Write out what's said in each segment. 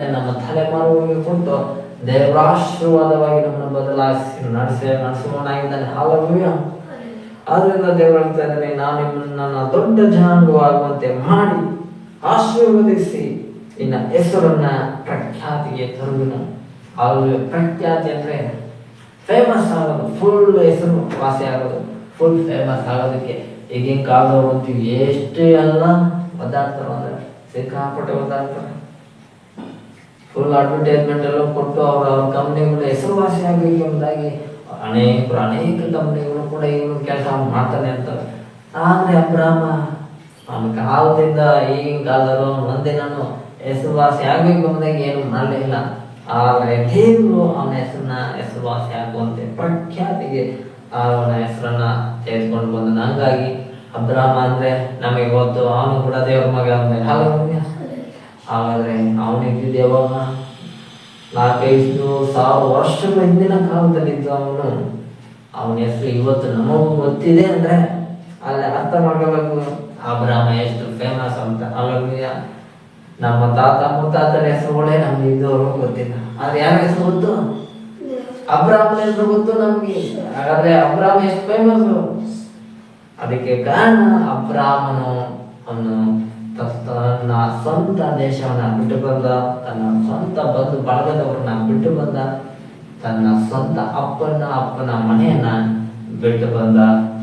ನಮ್ಮ ತಲೆಮಾರುಗಳಿಗೆ ಕೊಟ್ಟು ದೇವರ ಆಶೀರ್ವಾದವಾಗಿ ನಮ್ಮನ್ನು ಬದಲಾಯಿಸಿ ನಡೆಸಿ ನಡೆಸುವನಾಗಿದ್ದಾನೆ ಹಾಲೆಲೂಯ ಆದ್ರಿಂದ ದೇವರು ಹೇಳ್ತಾ ಇದ್ದಾನೆ ನಾನು ನನ್ನ ದೊಡ್ಡ ಜನಾಂಗವಾಗುವಂತೆ ಮಾಡಿ ಆಶೀರ್ವದಿಸಿ ಇನ್ನ ಹೆಸರನ್ನ ಪ್ರಖ್ಯಾತಿಗೆ ತರುವಿನ. ಅವರು ಪ್ರಖ್ಯಾತಿ ಅಂದ್ರೆ ಫೇಮಸ್ ಆಗೋದು ಫುಲ್ ಹೆಸರು ವಾಸಿ ಆಗೋದು. ಫುಲ್ ಫೇಮಸ್ ಆಗೋದಕ್ಕೆ ಈಗಿನ ಕಾಲದವ್ರು ಅಂತೀವಿ ಎಷ್ಟೇ ಎಲ್ಲ ಒದ್ದಾಡ್ತಾರ ಅಂದ್ರೆ ಸಿಕ್ಕಾಪಟ್ಟೆ ಒದ್ದಾಡ್ತಾರೆ ಫುಲ್ ಅಡ್ವರ್ಟೈಸ್ಮೆಂಟ್ ಎಲ್ಲ ಕೊಟ್ಟು ಅವರ ಕಂಪ್ನಿಗಳ ಹೆಸರುವಾಸಿ ಆಗಬೇಕು ಎಂಬುದಾಗಿ ಅನೇಕರು ಅನೇಕ ಕಂಪ್ನಿಗಳು ಕೂಡ ಏನು ಕೆಲಸ ಮಾಡ್ತಾನೆ ಅಂತ. ಆದರೆ ಅಬ್ರಾಮ ಅವನ ಕಾಲದಿಂದ ಈಗಿನ ಕಾಲದಲ್ಲೂ ಮುಂದೆ ನಾನು ಹೆಸರುವಾಸಿ ಆಗಬೇಕು ಎಂಬುದಾಗಿ ಏನು ಮಾಡಲಿಲ್ಲ. ಆದರೆ ದೇವರು ಅವನ ಹೆಸರನ್ನ ಹೆಸರುವಾಸಿ ಆಗುವಂತೆ ಪ್ರಖ್ಯಾತಿಗೆ ಅವನ ಹೆಸರನ್ನ ತೆಗೆದುಕೊಂಡು ಬಂದ ಹಂಗಾಗಿ ಅಬ್ರಾಹ್ಮ ಅಂದ್ರೆ ನಮಗೆ ಗೊತ್ತು, ಅವನು ಕೂಡ ದೇವರ ಮಗ ಅಂದ್ರೆ ಹಾಲೆಲೂಯಾ ಆದರೆ ಅವನಿಗಿದ್ದು ಯಾವಾಗ ನಾಲ್ಕೈದು ಸಾವಿರ ವರ್ಷಗಳ ಹಿಂದಿನ ಕಾಲದಲ್ಲಿದ್ದ ಅವನು. ಅವನ ಹೆಸರು ಇವತ್ತು ನಮಗೂ ಗೊತ್ತಿದೆ ಅಂದ್ರೆ ಅಲ್ಲಿ ಅರ್ಥ ಮಾಡ್ಕೋಬೇಕು. ಅಬ್ರಾಮ ಎಷ್ಟು ಫೇಮಸ್ ಅಂತ. ಅಲ್ಲಿಯ ನಮ್ಮ ತಾತ ಮುತ್ತಾತನ ಹೆಸರುಗಳೇ ನಮ್ಗೆ ಇದ್ದವರು ಗೊತ್ತಿಲ್ಲ. ಆದ್ರೆ ಯಾರ ಹೆಸರು ಗೊತ್ತು? ಅಬ್ರಾಮನ ಹೆಸರು ಗೊತ್ತು ನಮ್ಗೆ. ಹಾಗಾದ್ರೆ ಅಬ್ರಾಹ್ಮ ಎಷ್ಟು ಫೇಮಸ್ ಅದಕ್ಕೆ ಕಾರಣ ಅಬ್ರಾಮನು ತನ್ನ ಸ್ವಂತ ದೇಶವನ್ನ ಬಿಟ್ಟು ಬಂದ ತನ್ನ ಸ್ವಂತ ಬಂಧು ಬಳಗದವರನ್ನ ಬಿಟ್ಟು ಬಂದ ತನ್ನ ಸ್ವಂತ ಅಪ್ಪನ ಅಪ್ಪನ ಮನೆಯನ್ನ ಬಿಟ್ಟು ಬಂದ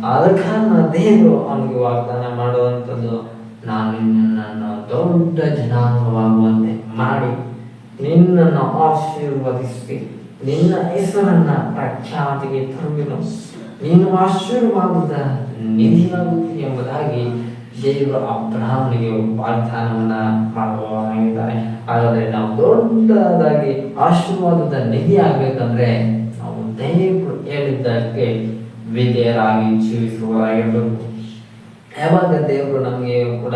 ಆದ ಕಾರಣ ದೇವರು ಅವನಿಗೆ ವಾಗ್ದಾನ ಮಾಡುವಂಥದ್ದು ನಾನು ನಿನ್ನನ್ನು ದೊಡ್ಡ ಜನಾಂಗವಾಗುವಂತೆ ಮಾಡಿ ನಿನ್ನನ್ನು ಆಶೀರ್ವದಿಸಿ, ನಿನ್ನ ಹೆಸರನ್ನ ಪ್ರಖ್ಯಾತಿಗೆ ತರುವೆನು. ನೀನು ಆಶೀರ್ವಾದದ ನಿಧಿಯಾಗುತ್ತಿ ಎಂಬುದಾಗಿ ದೇವರು ಅಬ್ರಹಾಮನಿಗೆ ವಾಗ್ದಾನವನ್ನ ಮಾಡುವವನಾಗಿದ್ದಾನೆ ಹಾಗಾದ್ರೆ ನಾವು ದೊಡ್ಡದಾಗಿ ಆಶೀರ್ವಾದದ ನಿಧಿ ಆಗ್ಬೇಕಂದ್ರೆ ನಾವು ದೇವರು ಹೇಳಿದ್ದಕ್ಕೆ ವಿಧೇಯರಾಗಿ ಜೀವಿಸುವವರಾಗಿರ್ಬೇಕು. ಯಾವಾಗ ದೇವರು ನಮಗೆ ಕೂಡ